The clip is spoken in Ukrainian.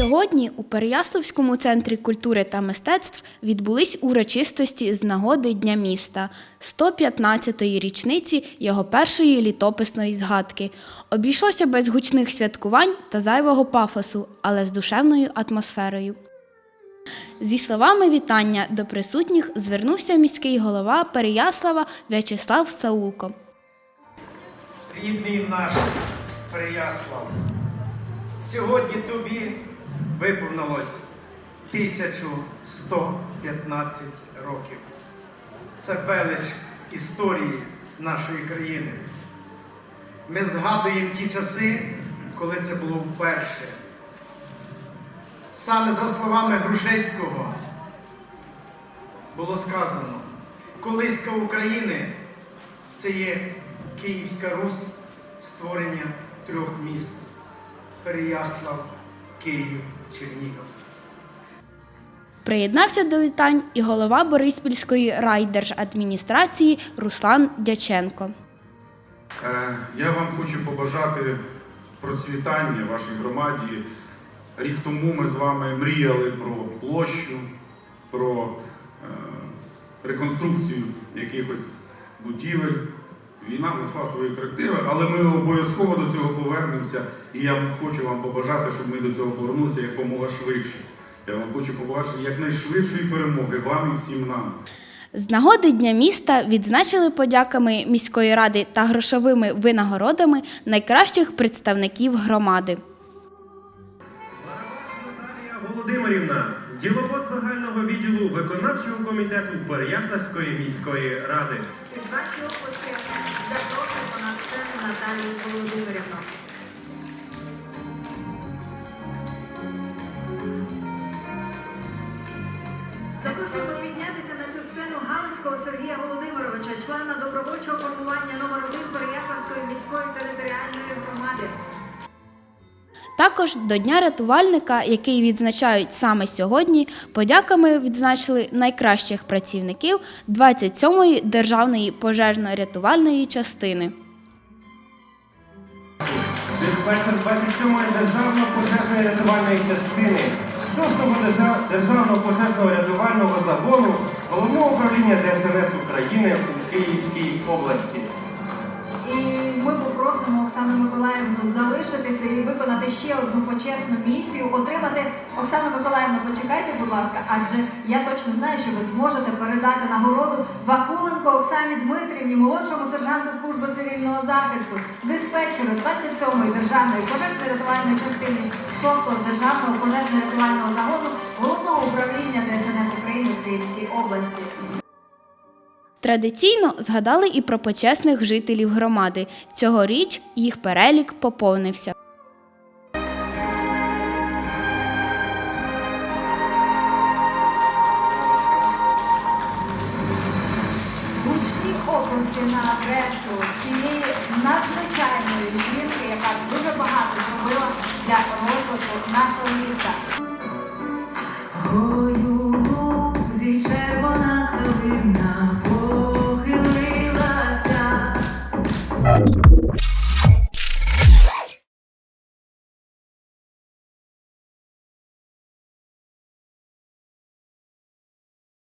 Сьогодні у Переяславському центрі культури та мистецтв відбулись урочистості з нагоди Дня міста, 115-ї річниці його першої літописної згадки. Обійшлося без гучних святкувань та зайвого пафосу, але з душевною атмосферою. Зі словами вітання до присутніх звернувся міський голова Переяслава В'ячеслав Саулко. рідний наш Переяслав, сьогодні тобі виповнилось 1115 років. Це велич історії нашої країни. Ми згадуємо ті часи, коли це було вперше. Саме за словами Грушецького було сказано, колиска України це є Київська Русь, створення трьох міст Переяслав, Київ, Чернігів. Приєднався до вітань і голова Бориспільської райдержадміністрації Руслан Дяченко. Е, Я вам хочу побажати процвітання вашій громаді. Рік тому ми з вами мріяли про площу, про е, реконструкцію якихось будівель. Війна внесла свої корективи, але ми обов'язково до цього повернемося. І я хочу вам побажати, щоб ми до цього повернулися якомога швидше. Я вам хочу побажати якнайшвидшої перемоги вам і всім нам. З нагоди Дня міста відзначили подяками міської ради та грошовими винагородами найкращих представників громади. Наталія Володимирівна, діловод загального відділу виконавчого комітету Переяславської міської ради. Ваші оплески сцену Наталію Володимирівну. Запрошуємо піднятися на цю сцену Галицького Сергія Володимировича, члена добровольчого формування номер 1 Переяславської міської територіальної громади. Також до Дня рятувальника, який відзначають саме сьогодні, подяками відзначили найкращих працівників 27-ї державної пожежно-рятувальної частини. Диспетчер 27-ї державної пожежної рятувальної частини, 6-го державного пожежного рятувального загону головного управління ДСНС України у Київській області. І ми попросимо Оксану Миколаївну залишитися і виконати ще одну почесну місію, отримати. Оксану Миколаївну, почекайте, будь ласка, адже я точно знаю, що ви зможете передати нагороду Вакуленко Оксані Дмитрівні, молодшому сержанту служби цивільного захисту, диспетчеру 27-ї державної пожежної рятувальної частини, 6-го державного пожежно-рятувального загону головного управління ДСНС України в Київській області. Традиційно згадали і про почесних жителів громади. Цьогоріч їх перелік поповнився. гучні оплески на адресу цієї надзвичайної жінки, яка дуже багато зробила для розвитку нашого міста. Гою лузі червона калина похилилася.